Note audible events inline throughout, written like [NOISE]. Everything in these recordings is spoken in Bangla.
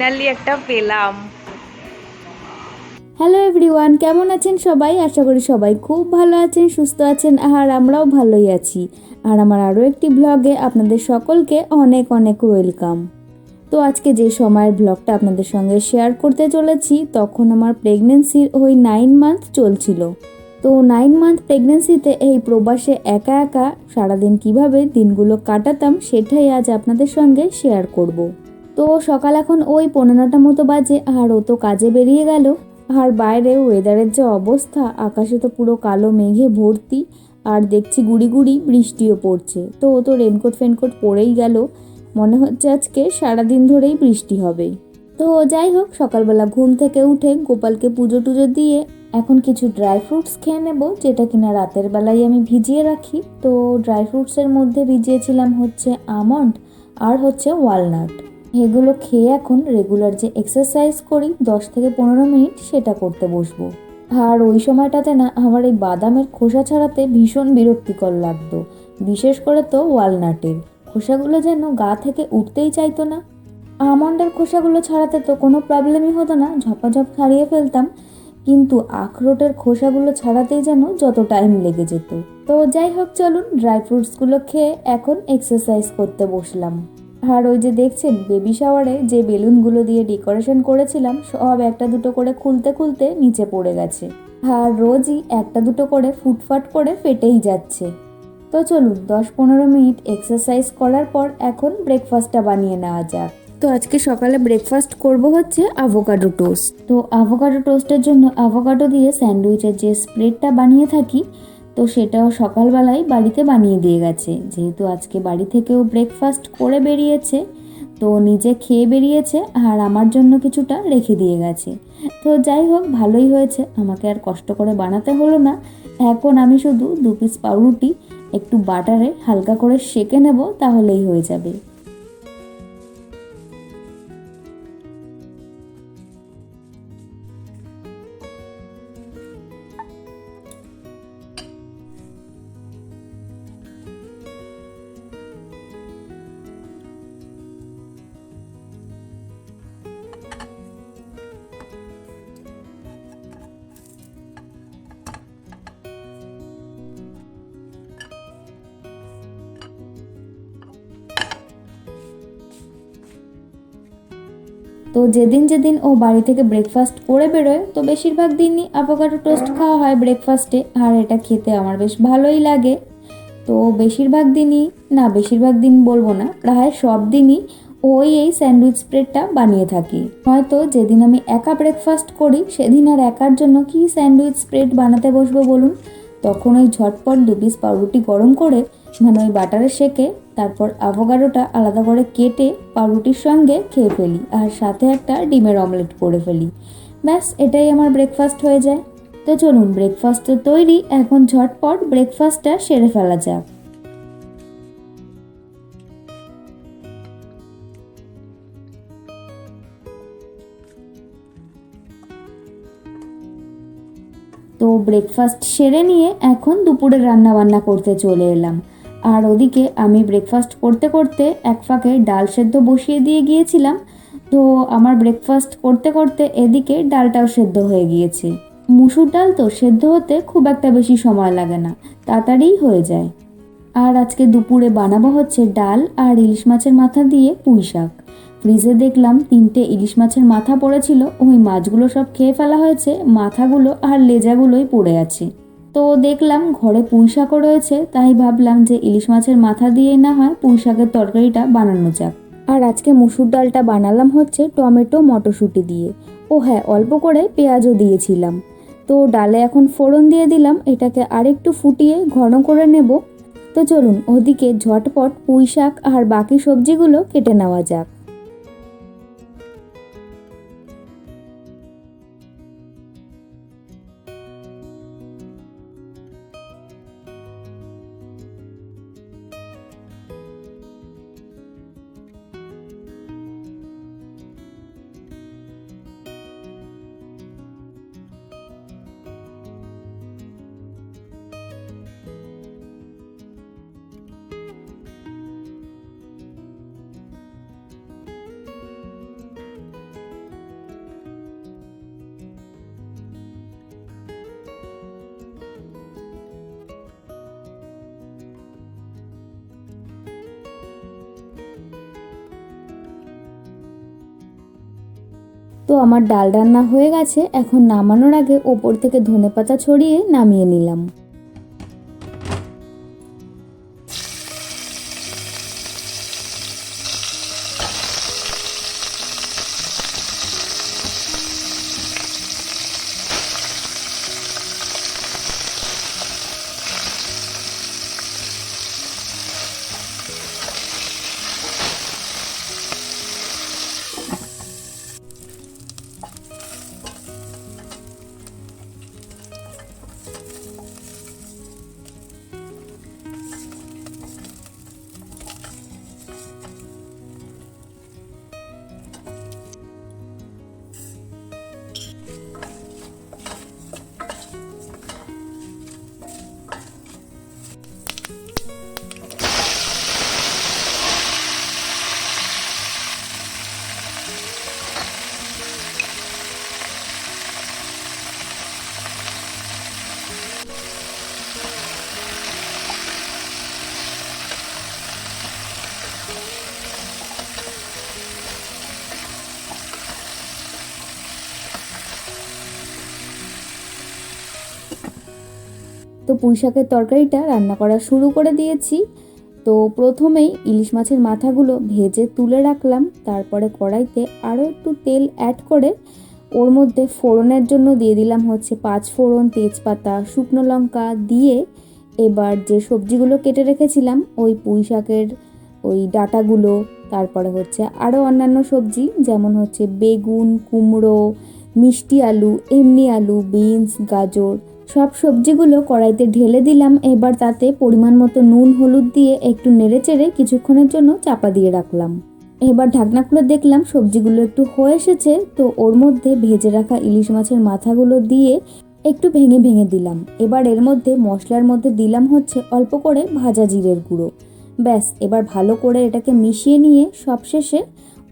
ফাইনালি একটা পেলাম। হ্যালো এভরিওয়ান কেমন আছেন সবাই? আশা করি সবাই খুব ভালো আছেন, সুস্থ আছেন, আর আমরাও ভালোই আছি। আর আমার আরও একটি ব্লগে আপনাদের সকলকে অনেক অনেক ওয়েলকাম তো আজকে যে সময়ের ব্লগটা আপনাদের সঙ্গে শেয়ার করতে চলেছি, তখন আমার প্রেগনেন্সির ওই নাইন মান্থ চলছিল। তো নাইন মান্থ প্রেগনেন্সিতে এই প্রবাসে একা একা সারাদিন কীভাবে দিনগুলো কাটাতাম, সেটাই আজ আপনাদের সঙ্গে শেয়ার করব। তো সকাল এখন ওই পনেরোটা মতো বাজে আর ও তো কাজে বেরিয়ে গেল। আর বাইরে ওয়েদারের যে অবস্থা, আকাশে তো পুরো কালো মেঘে ভর্তি আর দেখছি গুড়ি গুড়ি বৃষ্টিও পড়ছে। তো ও তো রেনকোট ফেনকোট পরেই গেল। মনে হচ্ছে আজকে সারাদিন ধরেই বৃষ্টি হবে। তো যাই হোক, সকালবেলা ঘুম থেকে উঠে গোপালকে পুজো টুজো দিয়ে এখন কিছু ড্রাই ফ্রুটস খেয়ে নেব, যেটা কিনা রাতের বেলায় আমি ভিজিয়ে রাখি। তো ড্রাই ফ্রুটসের মধ্যে ভিজিয়েছিলাম হচ্ছে আমন্ড আর হচ্ছে ওয়ালনাট এগুলো খেয়ে এখন রেগুলার যে এক্সারসাইজ করি, দশ থেকে পনেরো মিনিট সেটা করতে বসবো। আর ওই সময়টাতে না, আমার এই বাদামের খোসা ছাড়াতে ভীষণ বিরক্তিকর লাগতো। বিশেষ করে তো ওয়ালনাটের খোসাগুলো যেন গা থেকে উঠতেই চাইতো না। আমন্ডের খোসাগুলো ছাড়াতে তো কোনো প্রবলেমই হতো না, ঝপাঝপ ছাড়িয়ে ফেলতাম। কিন্তু আখরোটের খোসাগুলো ছাড়াতেই যেন যত টাইম লেগে যেত। তো যাই হোক, চলুন ড্রাই ফ্রুটসগুলো খেয়ে এখন এক্সারসাইজ করতে বসলাম। আর ওই যে দেখছেন বেবি শাওয়ারে যে বেলুনগুলো দিয়ে ডেকোরেশন করেছিলাম, সব একটা দুটো করে খুলতে খুলতে নিচে পড়ে গেছে। আর রোজই একটা দুটো করে ফুটফাট করে ফেটেই যাচ্ছে। তো চলুন, দশ পনেরো মিনিট এক্সারসাইজ করার পর এখন ব্রেকফাস্টটা বানিয়ে নেওয়া যাক। তো আজকে সকালে ব্রেকফাস্ট করব হচ্ছে আভোকাডো টোস্ট তো আভোকাডো টোস্টের জন্য আভোকাডো দিয়ে স্যান্ডউইচের যে স্প্রেডটা বানিয়ে থাকি তো সেটাও সকালবেলায় বাড়িতে বানিয়ে দিয়ে গেছে। যেহেতু আজকে বাড়ি থেকেও ব্রেকফাস্ট করে বেরিয়েছে, তো নিজে খেয়ে বেরিয়েছে আর আমার জন্য কিছুটা রেখে দিয়ে গেছে। তো যাই হোক, ভালোই হয়েছে। আমাকে আর কষ্ট করে বানাতে হলো না। এখন আমি শুধু দু পিস পাউরুটি, একটু বাটারে হালকা করে সেঁকে নেব, তাহলেই হয়ে যাবে। তো যেদিন যেদিন ও বাড়ি থেকে ব্রেকফাস্ট করে বেরোয়, তো বেশিরভাগ দিনই অ্যাভোকাডো টোস্ট খাওয়া হয় ব্রেকফাস্টে আর এটা খেতে আমার বেশ ভালোই লাগে। তো বেশিরভাগ দিনই, না বেশিরভাগ দিন বলব না, প্রায় সব দিনই ওই এই স্যান্ডউইচ স্প্রেডটা বানিয়ে থাকি। হয়তো যেদিন আমি একা ব্রেকফাস্ট করি, সেদিন আর একার জন্য কি স্যান্ডউইচ স্প্রেড বানাতে বসবো বলুন? তখন ওই ঝটপট দু পিস পাউরুটি গরম করে মানে ওই বাটারে সেকে তারপর আভোকাডোটা আলাদা করে কেটে পাউরুটির সঙ্গে খেয়ে ফেলি আর সাথে একটা ডিমের অমলেট করে ফেলি। ব্যাস, এটাই আমার ব্রেকফাস্ট হয়ে যায়। তো চলুন ব্রেকফাস্ট তো তৈরি, এখন ঝটপট ব্রেকফাস্টটা সেরে ফেলা যাক। তো ব্রেকফাস্ট সেরে নিয়ে এখন দুপুরে রান্না বান্না করতে চলে এলাম। আর ওদিকে আমি ব্রেকফাস্ট করতে করতে এক ফাঁকে ডাল সেদ্ধ বসিয়ে দিয়ে গিয়েছিলাম। তো আমার ব্রেকফাস্ট করতে করতে এদিকে ডালটাও সেদ্ধ হয়ে গিয়েছে। মুসুর ডাল তো সেদ্ধ হতে খুব একটা বেশি সময় লাগে না তাড়াতাড়িই হয়ে যায়। আর আজকে দুপুরে বানাবো হচ্ছে ডাল আর ইলিশ মাছের মাথা দিয়ে পুঁই শাক। ফ্রিজে দেখলাম তিনটে ইলিশ মাছের মাথা পড়েছিল, ওই মাছগুলো সব খেয়ে ফেলা হয়েছে, মাথাগুলো আর লেজাগুলোই পড়ে আছে। তো দেখলাম ঘরে পুঁই শাকও রয়েছে, তাই ভাবলাম যে ইলিশ মাছের মাথা দিয়েই না হয় পুঁই শাকের তরকারিটা বানানো যাক। আর আজকে মুসুর ডালটা বানালাম হচ্ছে টমেটো মটরশুঁটি দিয়ে। ও হ্যাঁ অল্প করে পেঁয়াজও দিয়েছিলাম। তো ডালে এখন ফোড়ন দিয়ে দিলাম, এটাকে আরেকটু ফুটিয়ে ঘন করে নেব। তো চলুন, ওদিকে ঝটপট পুঁই শাক আর বাকি সবজিগুলো কেটে নেওয়া যাক। তো আমার ডাল রান্না হয়ে গেছে, এখন নামানোর আগে ওপর থেকে ধনে পাতা ছড়িয়ে নামিয়ে নিলাম। তো পুঁই শাকের তরকারিটা রান্না করা শুরু করে দিয়েছি। তো প্রথমেই ইলিশ মাছের মাথাগুলো ভেজে তুলে রাখলাম, তারপরে কড়াইতে আরও একটু তেল অ্যাড করে ওর মধ্যে ফোড়নের জন্য দিয়ে দিলাম হচ্ছে পাঁচ ফোড়ন, তেজপাতা, শুকনো লঙ্কা দিয়ে এবার যে সবজিগুলো কেটে রেখেছিলাম ওই পুঁই শাকের ওই ডাটাগুলো, তারপরে হচ্ছে আরও অন্যান্য সবজি যেমন হচ্ছে বেগুন, কুমড়ো মিষ্টি আলু, এমনি আলু, বিনস, গাজর, সব সবজিগুলো কড়াইতে ঢেলে দিলাম। এবার তাতে পরিমাণ মতো নুন, হলুদ দিয়ে একটু নেড়ে চেড়ে কিছুক্ষণের জন্য চাপা দিয়ে রাখলাম। এবার ঢাকনা খুলে দেখলাম সবজিগুলো একটু হয়ে এসেছে, তো ওর মধ্যে ভেজে রাখা ইলিশ মাছের মাথাগুলো দিয়ে একটু ভেঙে ভেঙে দিলাম। এবার এর মধ্যে মশলার মধ্যে দিলাম হচ্ছে অল্প করে ভাজা জিরের গুঁড়ো। ব্যাস, এবার ভালো করে এটাকে মিশিয়ে নিয়ে সবশেষে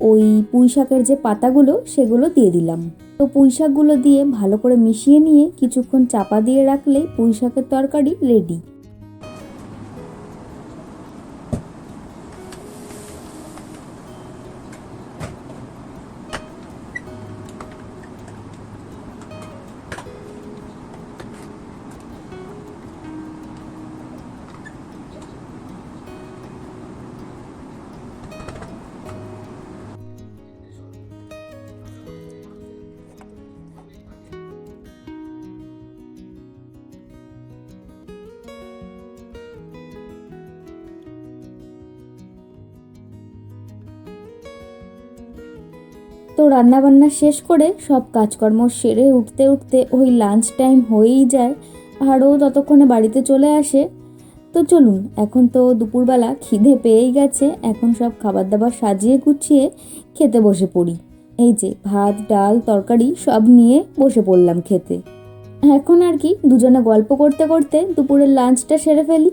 ওই পুঁই শাকের যে পাতাগুলো, সেগুলো দিয়ে দিলাম। তো পুঁই শাকগুলো দিয়ে ভালো করে মিশিয়ে নিয়ে কিছুক্ষণ চাপা দিয়ে রাখলেই পুঁই শাকের তরকারি রেডি রান্নাবান্না শেষ করে সব কাজকর্ম সেরে উঠতে উঠতে ওই লাঞ্চ টাইম হয়েই যায়। আরও ততক্ষণে বাড়িতে চলে আসে। তো চলুন, এখন তো দুপুরবেলা খিদে পেয়েই গেছে। এখন সব খাবার দাবার সাজিয়ে গুছিয়ে খেতে বসে পড়ি। এই যে ভাত, ডাল, তরকারি সব নিয়ে বসে পড়লাম খেতে। এখন আর কি দুজনে গল্প করতে করতে দুপুরের লাঞ্চটা সেরে ফেলি।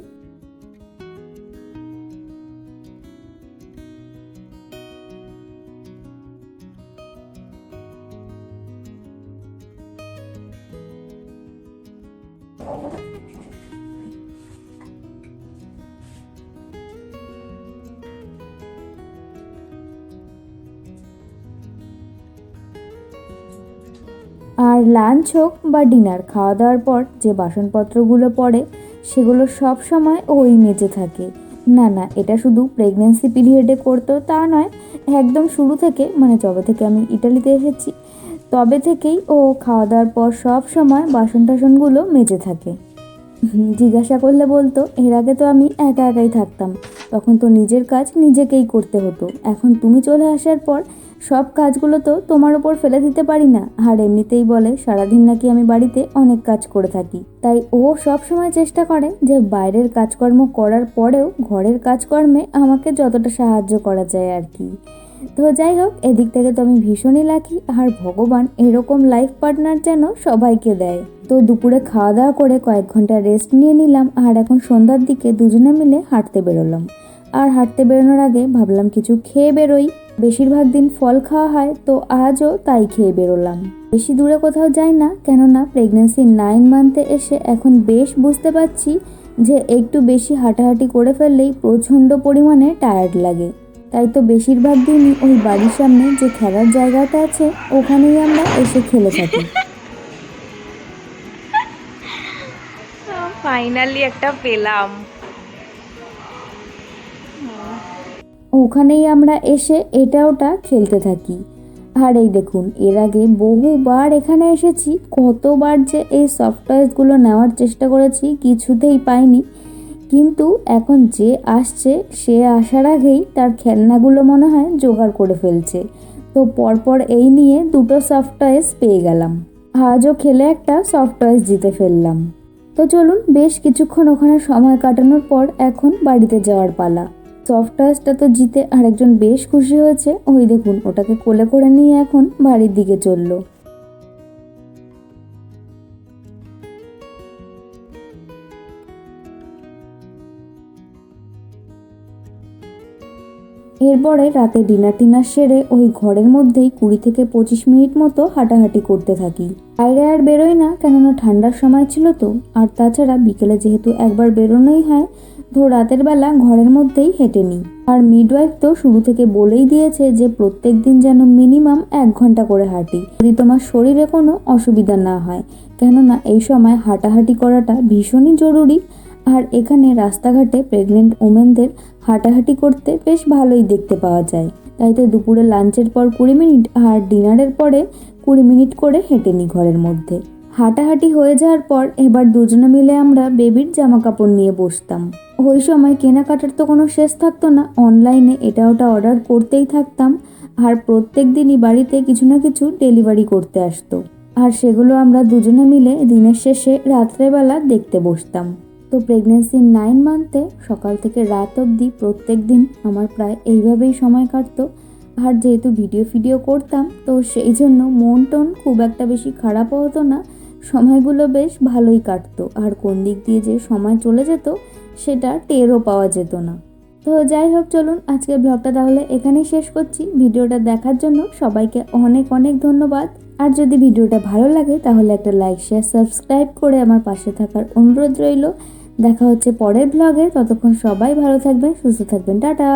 আর লাঞ্চ হোক বা ডিনার খাওয়া দাওয়ার পর যে বাসনপত্রগুলো পড়ে, সেগুলো সব সময় ওই মেজে থাকে। না না, এটা শুধু প্রেগনেন্সি পিরিয়ডে করতো, তা নয়, একদম শুরু থেকে মানে যবে থেকে আমি ইটালিতে এসেছি, তবে থেকেই ও খাওয়া দাওয়ার পর সব সময় বাসন টাসনগুলো মেজে থাকে জিজ্ঞাসা করলে বলতো, এর আগে তো আমি একা একাই থাকতাম, তখন তো নিজের কাজ নিজেকেই করতে হতো। এখন তুমি চলে আসার পর সব কাজগুলো তো তোমার ওপর ফেলে দিতে পারি না। আর এমনিতেই বলে, সারাদিন নাকি আমি বাড়িতে অনেক কাজ করে থাকি। তাই ও সব সময় চেষ্টা করে যে বাইরের কাজকর্ম করার পরেও ঘরের কাজকর্মে আমাকে যতটা সাহায্য করা যায় আর কি। তো যাই হোক, এদিক থেকে তো আমি ভীষণই লাকি আর ভগবান এরকম লাইফ পার্টনার যেন সবাইকে দেয়। তো দুপুরে খাওয়া দাওয়া করে কয়েক ঘণ্টা রেস্ট নিয়ে নিলাম, আর এখন সন্ধ্যার দিকে দুজনে মিলে হাঁটতে বেরোলাম। আর হাঁটতে বেরোনোর আগে ভাবলাম কিছু খেয়ে বেরোই। বেশিরভাগ দিন ফল খাওয়া হয়, তো আজও তাই খেয়ে বেরোলাম। বেশি দূরে কোথাও যাই না, কেননা প্রেগনেন্সি নাইন মান্থে এসে এখন বেশ বুঝতে পারছি যে একটু বেশি হাঁটাহাঁটি করে ফেললেই প্রচণ্ড পরিমাণে টায়ার্ড লাগে। তাই তো বেশিরভাগ দিনই ওই বাড়ির সামনে যে খেলার জায়গাটা আছে, ওখানেই আমরা এসে খেলে থাকি। [LAUGHS] ফাইনালি একটা পেলাম। ওখানেই আমরা এসে এটা ওটা খেলতে থাকি। আর এই দেখুন, এর আগে বহুবার এখানে এসেছি, কতবার যে এই সফট টয়েসগুলো নেওয়ার চেষ্টা করেছি, কিছুতেই পাইনি। কিন্তু এখন যে আসছে, সে আসার আগেই তার খেলনাগুলো মনে হয় জোগাড় করে ফেলছে। তো পরপর এই নিয়ে দুটো সফট টয়েস পেয়ে গেলাম। আজও খেলে একটা সফট টয়েস জিতে ফেললাম। তো চলুন, বেশ কিছুক্ষণ ওখানে সময় কাটানোর পর এখন বাড়িতে যাওয়ার পালা। সফট টয়েসটা তো জিতে আরেকজন বেশ খুশি হয়েছে। ওই দেখুন, ওটাকে কোলে করে নিয়ে এখন বাড়ির দিকে চলল। এরপরে রাতে ডিনার টিনার সেরে ওই ঘরের মধ্যেই কুড়ি থেকে পঁচিশ মিনিট মতো হাঁটাহাঁটি করতে থাকি। বাইরে আর বেরোই না, কেননা ঠান্ডার সময় ছিল তো। আর তাছাড়া বিকেলে যেহেতু একবার বেরোনোই হয় তো রাতের বেলা ঘরের মধ্যেই হেঁটে নিই। আর মিডওয়াইফ তো শুরু থেকে বলেই দিয়েছে যে প্রত্যেক দিন যেন মিনিমাম এক ঘণ্টা করে হাঁটি। যদি তোমার শরীরে কোনো অসুবিধা না হয়, কেননা এই সময় হাঁটাহাঁটি করাটা ভীষণই জরুরি। আর এখানে রাস্তাঘাটে প্রেগনেন্ট ওমেনদের হাঁটাহাঁটি করতে বেশ ভালোই দেখতে পাওয়া যায়। তাই তো দুপুরে লাঞ্চের পর কুড়ি মিনিট আর ডিনারের পরে কুড়ি মিনিট করে হেঁটে নিই ঘরের মধ্যে। হাঁটাহাঁটি হয়ে যাওয়ার পর এবার দুজনে মিলে আমরা বেবির জামা কাপড় নিয়ে বসতাম। ওই সময় কেনাকাটার তো কোনো শেষ থাকতো না অনলাইনে এটা ওটা অর্ডার করতেই থাকতাম। আর প্রত্যেক দিনই বাড়িতে কিছু না কিছু ডেলিভারি করতে আসতো। আর সেগুলো আমরা দুজনে মিলে দিনের শেষে রাত্রেবেলা দেখতে বসতাম। তো প্রেগনেন্সির নাইন মান্থে সকাল থেকে রাত অবধি প্রত্যেক দিন আমার প্রায় এইভাবেই সময় কাটতো। আর যেহেতু ভিডিও ফিডিও করতাম, তো সেই জন্য মন টন খুব একটা বেশি খারাপও হতো না। সময়গুলো বেশ ভালোই কাটতো। আর কোন দিক দিয়ে যে সময় চলে যেত, সেটা টেরও পাওয়া যেত না। তো যাই হোক, চলুন আজকের ব্লগটা তাহলে এখানেই শেষ করছি। ভিডিওটা দেখার জন্য সবাইকে অনেক অনেক ধন্যবাদ। আর যদি ভিডিওটা ভালো লাগে, তাহলে একটা লাইক শেয়ার সাবস্ক্রাইব করে আমার পাশে থাকার অনুরোধ রইল। দেখা হচ্ছে পরের ব্লগে ততক্ষণ সবাই ভালো থাকবেন, সুস্থ থাকবেন। টাটা!